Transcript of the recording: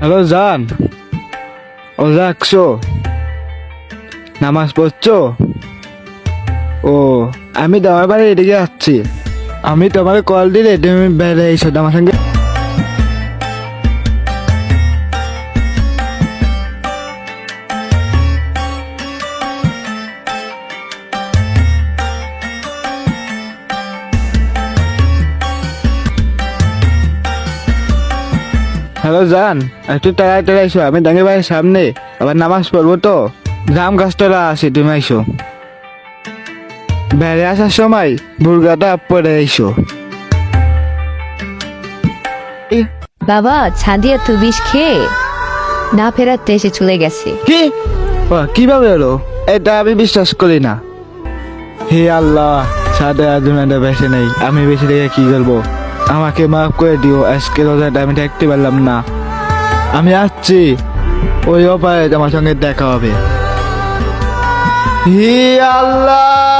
Hello জান। ও রাখছো? নামাজ পড়ছো? ও আমি তোমার বাড়ি এদিকে যাচ্ছি। আমি তোমার কল দিলে তুমি বেড়ে এসো আমার সঙ্গে হ্যালো জান একটু তাড়াতাড়ি আইসো আমি ডাঙ্গি বাড়ির সামনে আবার নামাজ পড়ব তো। জাম গাছতলা আছে তুমি আইসো। বেড়ে আসার সময় বুর্গাটা পরে আইসো। বাবা ছাদিয়া তো বিষ খেয়ে না ফেরাতে এসে চলে গেছে। কি? ও, কীভাবে হলো? এটা আমি বিশ্বাস করি না। হে আল্লাহ সাদা দুনিয়াটা বেঁচে নেই আমি বেঁচে রেখে কি করব? আমাকে মাফ করে দিও, আজকে রোজাটা আমি থাকতে পারলাম না। আমি আসছি। ওই ওপারে তোমার সঙ্গে দেখা হবে। হি আল্লাহ!